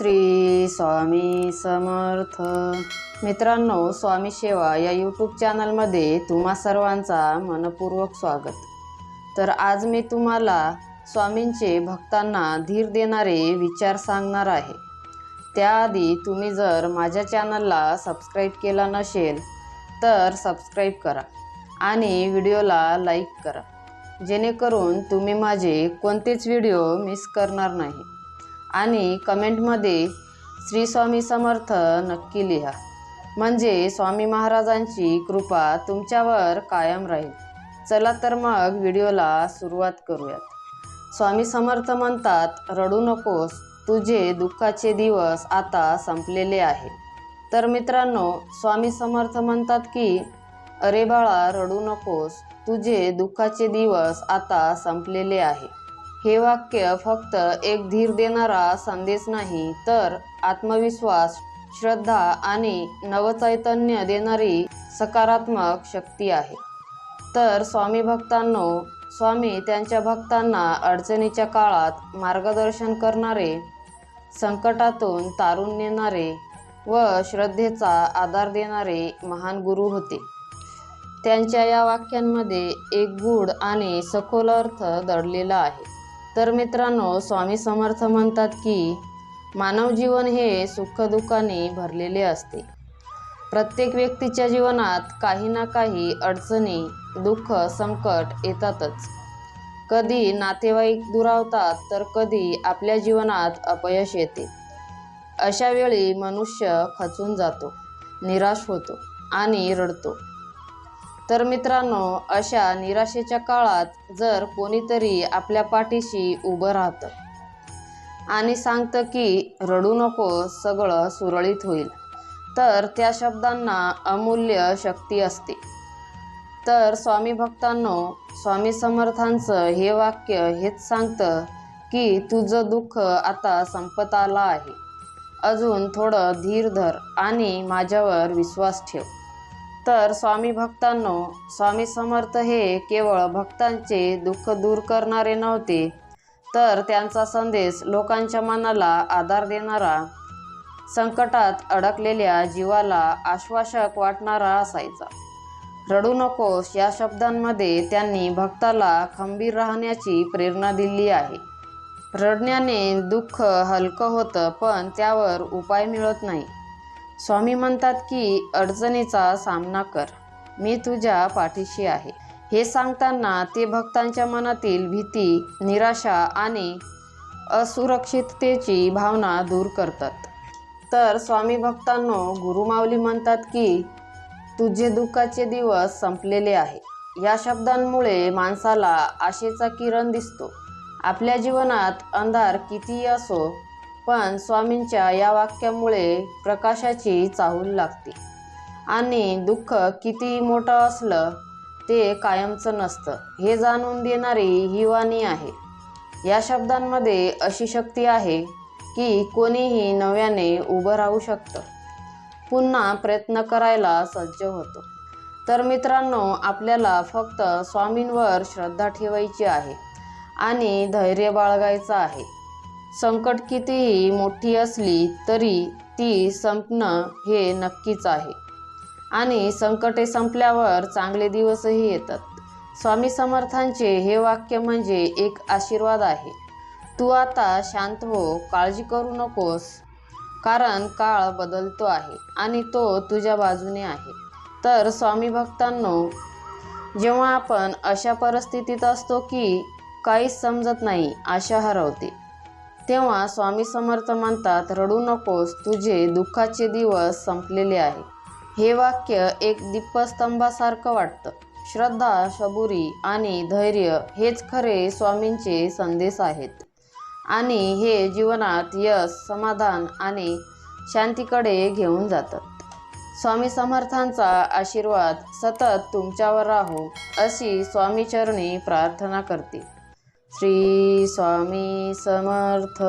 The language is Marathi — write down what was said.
श्री स्वामी समर्थ. मित्रांनो स्वामी सेवा या यूट्यूब चॅनलमध्ये तुम्हा सर्वांचा मनपूर्वक स्वागत. तर आज मी तुम्हाला स्वामींचे भक्तांना धीर देणारे विचार सांगणार आहे. त्याआधी तुम्ही जर माझ्या चॅनलला सबस्क्राईब केला नसेल तर सबस्क्राईब करा आणि व्हिडिओला लाईक करा. जेणेकरून तुम्ही माझे कोणतेच व्हिडिओ मिस करणार नाही. आणि कमेंटमध्ये श्री स्वामी समर्थ नक्की लिहा. म्हणजे स्वामी महाराजांची कृपा तुमच्यावर कायम राहील. चला तर मग व्हिडिओला सुरुवात करूयात. स्वामी समर्थ म्हणतात रडू नकोस तुझे दुःखाचे दिवस आता संपलेले आहे तर मित्रांनो स्वामी समर्थ म्हणतात की अरे बाळा रडू नकोस तुझे दुःखाचे दिवस आता संपलेले आहे हे वाक्य फक्त एक धीर देणारा संदेश नाही तर आत्मविश्वास श्रद्धा आणि नवचैतन्य देणारी सकारात्मक शक्ती आहे. तर स्वामी भक्तांनो स्वामी त्यांच्या भक्तांना अडचणीच्या काळात मार्गदर्शन करणारे संकटातून तारून नेणारे व श्रद्धेचा आधार देणारे महान गुरु होते. त्यांच्या या वाक्यांमध्ये एक गूढ आणि सखोल अर्थ दडलेला आहे. तर मित्रांनो स्वामी समर्थ म्हणतात की मानव जीवन हे सुखदुःखाने भरलेले असते. प्रत्येक व्यक्तीच्या जीवनात काही ना काही अडचणी दुःख संकट येतातच. कधी नातेवाईक दुरावतात तर कधी आपल्या जीवनात अपयश येते. अशा वेळी मनुष्य खचून जातो निराश होतो आणि रडतो. तर मित्रांनो अशा निराशेच्या काळात जर कोणीतरी आपल्या पाठीशी उभं राहतं आणि सांगतं की रडू नको सगळं सुरळीत होईल तर त्या शब्दांना अमूल्य शक्ती असते. तर स्वामी भक्तांनो स्वामी समर्थांचं हे वाक्य हेच सांगतं की तुझं दुःख आता संपत आलं आहे. अजून थोडं धीर धर आणि माझ्यावर विश्वास ठेव. तर स्वामी भक्तांनो स्वामी समर्थ हे केवळ भक्तांचे दुःख दूर करणारे नव्हते. तर त्यांचा संदेश लोकांच्या मनाला आधार देणारा संकटात अडकलेल्या जीवाला आश्वासक वाटणारा असायचा. रडू नकोस या शब्दांमध्ये त्यांनी भक्ताला खंबीर राहण्याची प्रेरणा दिली आहे. रडण्याने दुःख हलकं होतं पण त्यावर उपाय मिळत नाही. स्वामी म्हणतात की अडचणीचा सामना कर. मी तुझ्या पाठीशी आहे. हे सांगताना ते भक्तांच्या मनातील भीती निराशा आणि असुरक्षिततेची भावना दूर करतात. तर स्वामी भक्तांनो गुरुमाऊली म्हणतात की तुझे दुःखाचे दिवस संपलेले आहे. या शब्दांमुळे माणसाला आशेचा किरण दिसतो. आपल्या जीवनात अंधार कितीही असो पण स्वामींच्या या वाक्यामुळे प्रकाशाची चाहूल लागते. आणि दुःख किती मोठं असलं ते कायमचं नसतं. हे जाणून देणारी ही वाणी आहे. या शब्दांमध्ये अशी शक्ती आहे की कोणीही नव्याने उभं राहू शकतं. पुन्हा प्रयत्न करायला सज्ज होतो. तर मित्रांनो आपल्याला फक्त स्वामींवर श्रद्धा ठेवायची आहे आणि धैर्य बाळगायचं आहे. संकट कितीही मोठी असली तरी ती संपणं हे नक्कीच आहे. आणि संकटे संपल्यावर चांगले दिवसही येतात. स्वामी समर्थांचे हे वाक्य म्हणजे एक आशीर्वाद आहे. तू आता शांत हो काळजी करू नकोस कारण काळ बदलतो आहे आणि तो तुझ्या बाजूने आहे. तर स्वामी भक्तांनो जेव्हा आपण अशा परिस्थितीत असतो की काहीच समजत नाही आशा हरवते. तेव्हा स्वामी समर्थ म्हणतात रडू नकोस तुझे दुःखाचे दिवस संपलेले आहे. हे वाक्य एक दीपस्तंभासारखं वाटतं. श्रद्धा सबुरी आणि धैर्य हेच खरे स्वामींचे संदेश आहेत. आणि हे जीवनात यश समाधान आणि शांतीकडे घेऊन जातात स्वामी समर्थांचा आशीर्वाद सतत तुमच्यावर राहो अशी स्वामीचरणी प्रार्थना करते. श्री स्वामी समर्थ.